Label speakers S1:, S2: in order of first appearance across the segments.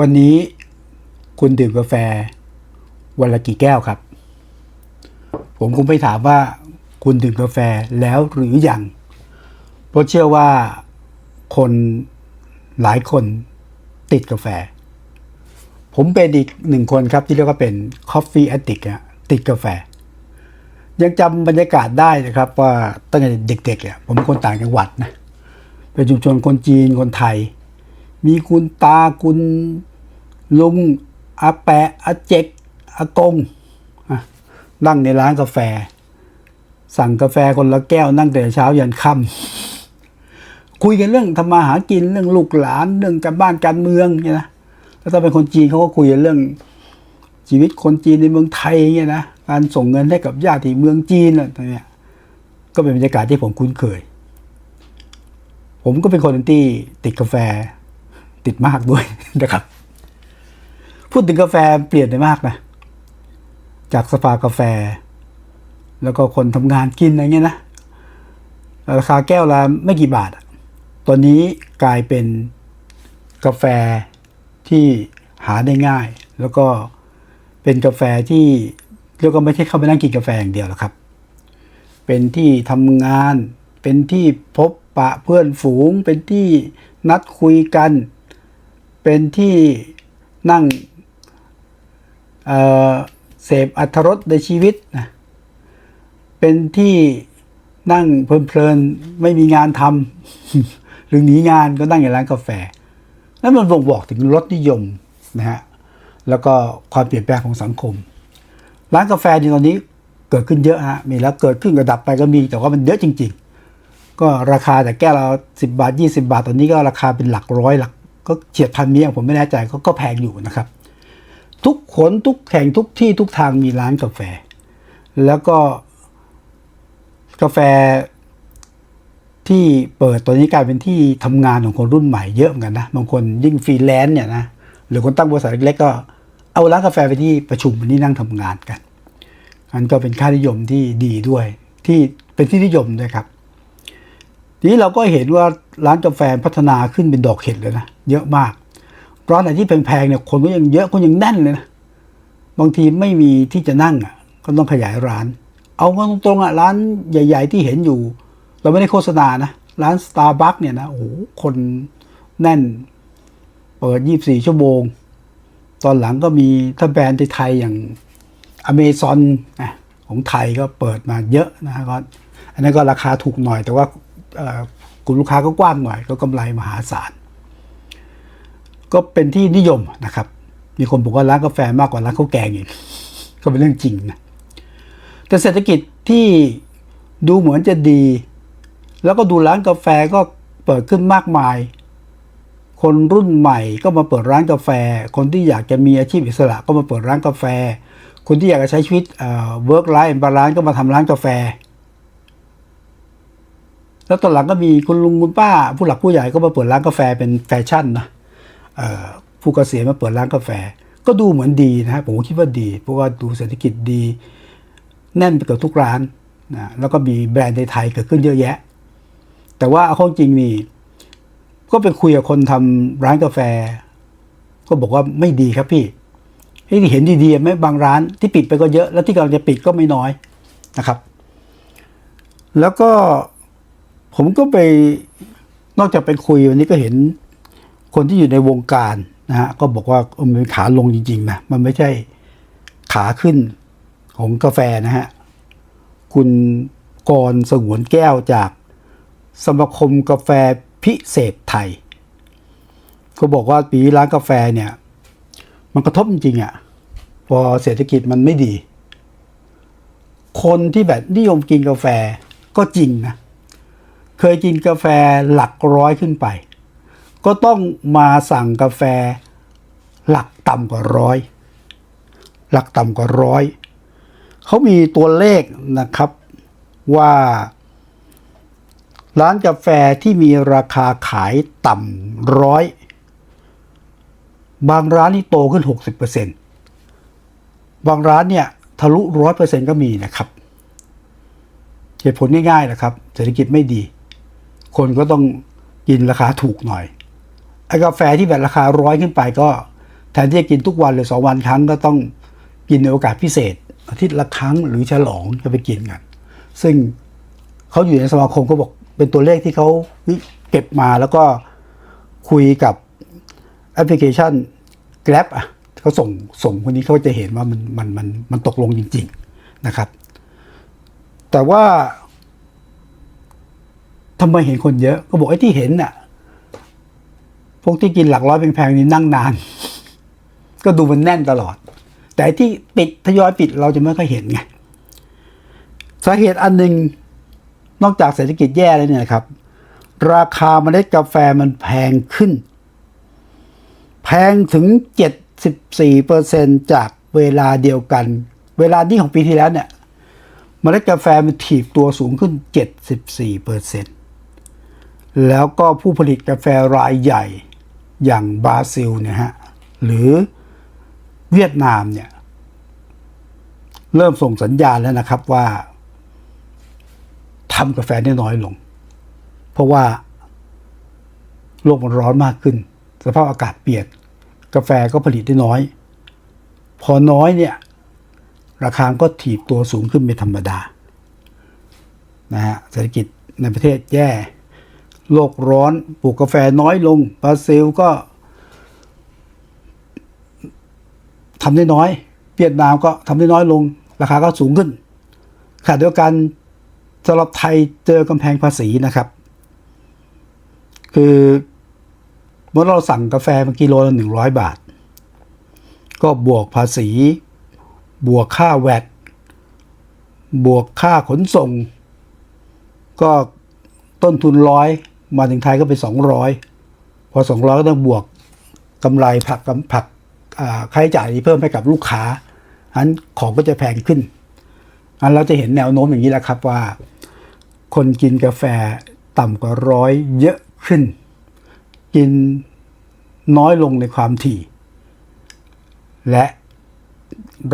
S1: วันนี้คุณดื่มกาแฟ วันละกี่แก้วครับ ผมคงไม่ถามว่าคุณดื่มกาแฟแล้วหรือยัง เพราะเชื่อว่าคนหลายคนติดกาแฟ ผมเป็นอีกหนึ่งคนครับที่เรียกว่าเป็น coffee addict ติดกาแฟ ยังจำบรรยากาศได้นะครับว่าตั้งแต่เด็กๆเนี่ยผมเป็นคนต่างจังหวัดนะเป็นชุมชนคนจีนคนไทย มีคุณตาคุณลุงอาแปะอาเจกอากงนั่งในร้านกาแฟ สั่งกาแฟคนละแก้วนั่งแต่เช้ายันค่ำคุยกันเรื่องทำมาหากินเรื่องลูกหลานเรื่องการบ้านการเมืองเนี่ยนะแล้วถ้าเป็นคนจีนเขาก็คุยกันเรื่องชีวิตคนจีนในเมืองไทยเนี่ยนะการส่งเงินให้กับญาติเมืองจีนอะไรเนี่ยก็เป็นบรรยากาศที่ผมคุ้นเคย ผมก็เป็นคนที่ติดกาแฟ ติดมากด้วยนะครับ พูดถึงกาแฟเปลี่ยนไปมากนะ จากสภากาแฟ แล้วก็คนทำงานกินอะไรเงี้ยนะ ราคาแก้วละไม่กี่บาท ตอนนี้กลายเป็นกาแฟที่หาได้ง่าย แล้วก็เป็นกาแฟที่เรียกว่าไม่ใช่เข้าไปนั่งกินกาแฟอย่างเดียวหรอกครับ เป็นที่ทำงาน เป็นที่พบปะเพื่อนฝูง เป็นที่นัดคุยกัน เป็นที่นั่งเเสพอัธรสในชีวิตนะเป็นที่นั่งเพลินๆไม่มีงานทำหรือหนีงานก็นั่งในร้านกาแฟแล้วมันบ่งบอกถึงรสนิยมนะฮะแล้วก็ความเปลี่ยนแปลงของสังคม ร้านกาแฟในตอนนี้เกิดขึ้นเยอะฮะมีแล้วเกิดขึ้นกระดับไปก็มี แต่ว่ามันเยอะจริง ๆ ก็ราคาแต่แก้วละสิบาท 20 บาท ตอนนี้ก็ราคาเป็นหลักร้อยหลัก ก็เฉียดพันเนี้ยผมไม่แน่ใจก็ก็แพงอยู่นะครับ ทุกขนทุกแห่งทุกที่ทุกทางมีร้านกาแฟ แล้วก็กาแฟที่เปิดตัวนี้กลายเป็นที่ทำงานของคนรุ่นใหม่เยอะเหมือนกันนะบางคนยิ่งฟรีแลนซ์เนี่ยนะหรือคนตั้งบริษัทเล็กๆก็เอาร้านกาแฟไปที่ประชุมที่นั่งทำงานกันอันก็เป็นค่านิยมที่ดีด้วย ที่เป็นที่นิยมด้วยครับทีนี้เราก็เห็นว่า ร้านกาแฟพัฒนาขึ้นเป็นดอกเห็ดเลยนะ เยอะมาก ร้านไหนที่แพงๆเนี่ยคนก็ยังเยอะคนยังแน่นเลยนะบางทีไม่มีที่จะนั่งอะก็ต้องขยายร้าน เอาตรงๆอะร้านใหญ่ ๆ ที่เห็นอยู่ เราไม่ได้โฆษณานะ ร้านสตาร์บัคเนี่ยนะโอ้โหคนแน่น เปิด 24 ชั่วโมง ตอนหลังก็มีถ้าแบรนด์ไทยอย่างอเมซอนของไทยก็เปิดมาเยอะนะก็อันนั้นก็ราคาถูกหน่อยแต่ว่า กลุ่มลูกค้าก็กว้างหน่อยก็กำไรมหาศาล ก็เป็นที่นิยมนะครับ มีคนบอกว่าร้านกาแฟมากกว่าร้านข้าวแกงอีกก็เป็นเรื่องจริงนะแต่เศรษฐกิจที่ดูเหมือนจะดี แล้วก็ดูร้านกาแฟก็เปิดขึ้นมากมาย คนรุ่นใหม่ก็มาเปิดร้านกาแฟ คนที่อยากจะมีอาชีพอิสระก็มาเปิดร้านกาแฟ คนที่อยากจะใช้ชีวิตเวิร์กไลฟ์บาลานก็มาทำร้านกาแฟ แล้วตอนหลังก็มีคุณลุงคุณป้า ผู้หลักผู้ใหญ่ก็มาเปิดร้านกาแฟเป็นแฟชั่นนะเอ่อผู้เกษียณมาเปิดร้านกาแฟ ก็ดูเหมือนดีนะฮะผมคิดว่าดี เพราะว่าดูเศรษฐกิจดี แน่นไปเกือบทุกร้านนะแล้วก็มีแบรนด์ในไทยเกิดขึ้นเยอะแยะ แต่ว่าเอาข้าจริงนี่ก็ไปคุยกับคนทำร้านกาแฟ ก็บอกว่าไม่ดีครับพี่ที่เห็นดีๆไหมบางร้านที่ปิดไปก็เยอะ แล้วที่กำลังจะปิดก็ไม่น้อยนะครับ แล้วก็ ผมก็ไปนอกจากไปคุยวันนี้ก็เห็นคนที่อยู่ในวงการนะฮะก็บอกว่ามันเป็นขาลงจริงๆนะมันไม่ใช่ขาขึ้นของกาแฟนะฮะคุณกรสงวนแก้วจากสมาคมกาแฟพิเศษไทย ก็บอกว่าปีร้านกาแฟเนี่ย มันกระทบจริงๆอะ่ะพอเศรษฐกิจมันไม่ดี คนที่แบบนิยมกินกาแฟก็จริงนะ เคยกินกาแฟหลักร้อยขึ้นไป ก็ต้องมาสั่งกาแฟหลักต่ำกว่าร้อยหลักต่ำกว่าร้อยเขามีตัวเลขนะครับว่าร้านกาแฟที่มีราคาขายต่ำร้อยบางร้านนี่โตขึ้น 60%บางร้านเนี่ยทะลุร้อยเปอร์เซ็นก็มีนะครับ เหตุผลง่ายๆนะครับ เศรษฐกิจไม่ดี คนก็ต้องกินราคาถูกหน่อยไอ้กาแฟที่แบบราคาร้อยขึ้นไปก็ แทนที่จะกินทุกวันหรือสองวันครั้งก็ต้องกินในโอกาสพิเศษ อาทิตย์ละครั้งหรือฉลองจะไปกินกัน ซึ่งเขาอยู่ในสมาคมก็บอกเป็นตัวเลขที่เขาเก็บมาแล้วก็คุยกับแอปพลิเคชัน Grab อะเขาส่งส่งคนนี้เขาจะเห็นว่ามันมันมันมันตกลงจริง ๆนะครับ แต่ว่า ทำไมเห็นคนเยอะ ก็บอกไอ้ที่เห็นน่ะ พวกที่กินหลักร้อยแพงๆนี่นั่งนาน ก็ดูมันแน่นตลอด แต่ที่ปิดทยอยปิดเราจะไม่ค่อยเห็นไงสาเหตุอันหนึ่งนอกจากเศรษฐกิจแย่แล้วเนี่ยครับ ราคาเมล็ดกาแฟมันแพงขึ้น แพงถึง 74%จากเวลาเดียวกัน เวลานี้ของปีที่แล้วเนี่ย เมล็ดกาแฟมันถีบตัวสูงขึ้น 74% แล้วก็ผู้ผลิตกาแฟรายใหญ่อย่างบราซิลเนี่ยฮะหรือเวียดนามเนี่ยเริ่มส่งสัญญาณแล้วนะครับว่าทำกาแฟได้น้อยลง เพราะว่าโลกมันร้อนมากขึ้น สภาพอากาศเปลี่ยนกาแฟก็ผลิตได้น้อย พอน้อยเนี่ยราคาก็ถีบตัวสูงขึ้นเป็นธรรมดานะฮะเศรษฐกิจในประเทศแย่ โลกร้อนปลูกกาแฟน้อยลงบราซิลก็ทำได้น้อยเวียดนามก็ทำได้น้อยลง ราคาก็สูงขึ้นขณะเดียวกันสำหรับไทยเจอกำแพงภาษีนะครับ คือเมื่อเราสั่งกาแฟมากิโลละหนึ่งร้อยบาท ก็บวกภาษี บวกค่าแวดบวกค่าขนส่ง ก็ต้นทุนร้อย มาถึงไทยก็เป็นสองร้อยพอสองร้อยก็ต้องบวกกำไรผักผักอ่าค่าใช้จ่ายเพิ่มให้กับลูกค้าอันของก็จะแพงขึ้น อันเราจะเห็นแนวโน้มอย่างนี้แหละครับว่า คนกินกาแฟต่ำกว่าร้อยเยอะขึ้น กินน้อยลงในความถี่ และ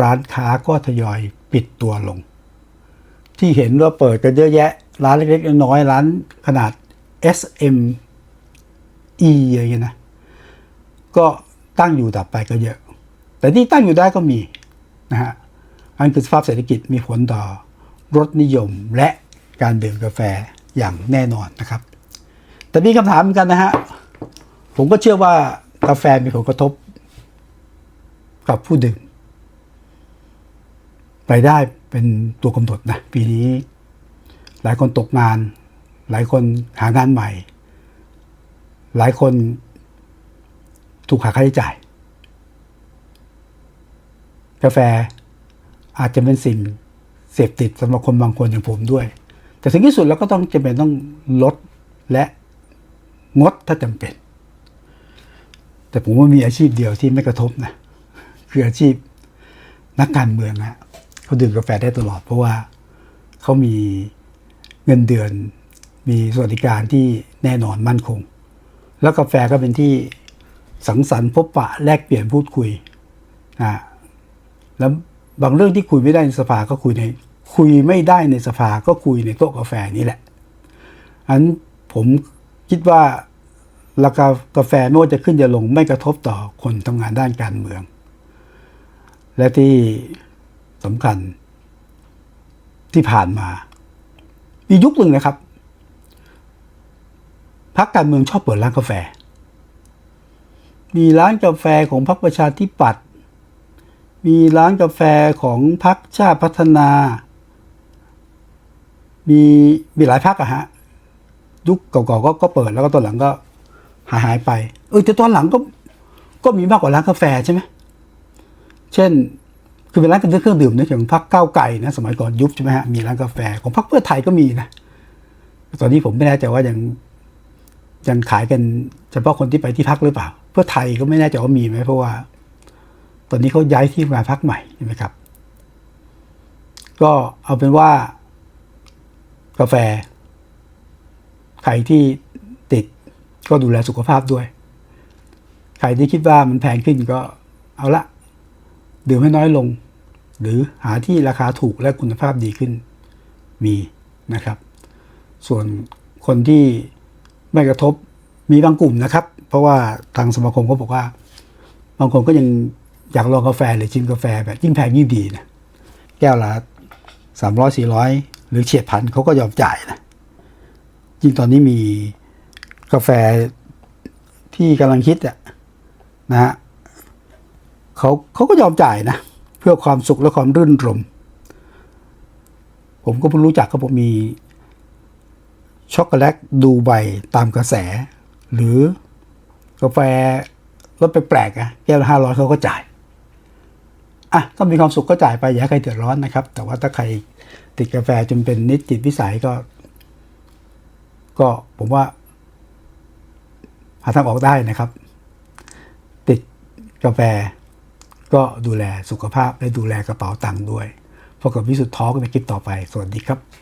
S1: ร้านค้าก็ทยอยปิดตัวลง ที่เห็นว่าเปิดกันเยอะแยะ ร้านเล็กๆน้อยๆร้านขนาด SME อย่างเงี้ยนะ ก็ตั้งอยู่ดับไปก็เยอะ แต่ที่ตั้งอยู่ได้ก็มีนะฮะอันคือสภาพเศรษฐกิจมีผลต่อรสนิยมและการดื่มกาแฟอย่างแน่นอนนะครับ แต่มีคำถามเหมือนกันนะฮะ ผมก็เชื่อว่ากาแฟมีผลกระทบกับผู้ดื่มรายได้เป็นตัวกำหนดนะ ปีนี้ หลายคนตกงาน หลายคนหางานใหม่ หลายคนถูกหักค่าใช้จ่าย กาแฟอาจจะเป็นสิ่งเสพติดสำหรับคนบางคนอย่างผมด้วย แต่สิ่งที่สุดเราก็ต้องจำเป็นต้องลดและงดถ้าจำเป็น แต่ผมว่ามีอาชีพเดียวที่ไม่กระทบนะคืออาชีพนักการเมืองนะเขาดื่มกาแฟได้ตลอดเพราะว่าเขามีเงินเดือน มีสวัสดิการที่แน่นอนมั่นคง แล้วกาแฟก็เป็นที่สังสรรค์พบปะแลกเปลี่ยนพูดคุยนะแล้วบางเรื่องที่คุยไม่ได้ในสภาก็คุยในคุยไม่ได้ในสภาก็คุยในโต๊ะกาแฟนี่แหละอันผมคิดว่าราคากาแฟไม่ว่าจะขึ้นจะลงไม่กระทบต่อคนทำงานด้านการเมือง และที่สำคัญที่ผ่านมา มียุคหนึ่งนะครับ พรรคการเมืองชอบเปิดร้านกาแฟ มีร้านกาแฟของพรรคประชาธิปัตย์ มีร้านกาแฟของพรรคชาติพัฒนา มีมีหลายพรรคอะฮะ ยุคเก่าๆก็ก็เปิดแล้วก็ตอนหลังก็หายหายไป เออแต่ตอนหลังก็ก็มีมากกว่าร้านกาแฟใช่ไหม เช่น คือเป็นร้านเครื่องดื่มนะอย่างพรรคก้าวไก่นะสมัยก่อนยุบใช่ไหมฮะ มีร้านกาแฟของพรรคเพื่อไทยก็มีนะ ตอนนี้ผมไม่แน่ใจว่ายัง ยังขายกันเฉพาะคนที่ไปที่พักหรือเปล่า เพื่อไทยก็ไม่แน่ใจว่ามีไหมเพราะว่า ตอนนี้เขาย้ายที่มาพักใหม่ใช่ไหมครับ ก็เอาเป็นว่ากาแฟ ใครที่ติดก็ดูแลสุขภาพด้วย ใครที่คิดว่ามันแพงขึ้นก็เอาละดื่มให้น้อยลง หรือหาที่ราคาถูกและคุณภาพดีขึ้นมีนะครับ ส่วนคนที่ ไม่กระทบมีบางกลุ่มนะครับ เพราะว่าทางสมาคมเขาบอกว่า บางคนก็ยังอยากลองกาแฟหรือชิมกาแฟแบบยิ่งแพงยิ่งดีนะแก้วละสามร้อยสี่ร้อยหรือเฉียดพันเขาก็ยอมจ่ายนะยิ่งตอนนี้มีกาแฟที่กำลังคิดอะนะฮะเขาเขาก็ยอมจ่ายนะ เพื่อความสุขและความรื่นรม ผมก็เพิ่งรู้จักเขาผมมี ช็อกโกแลตดูใบตามกระแส หรือกาแฟรสแปลกๆอะแก้วละห้าร้อยเขาก็จ่ายอะถ้ามีความสุขก็จ่ายไปอย่าให้ใครเดือดร้อนนะครับ แต่ว่าถ้าใครติดกาแฟจนเป็นนิจิตวิสัยก็ ก็ผมว่า หาทางออกได้นะครับ ติดกาแฟก็ดูแลสุขภาพและดูแลกระเป๋าตังค์ด้วยพบกับวิสุทธ์ทอล์กในคลิปต่อไป สวัสดีครับ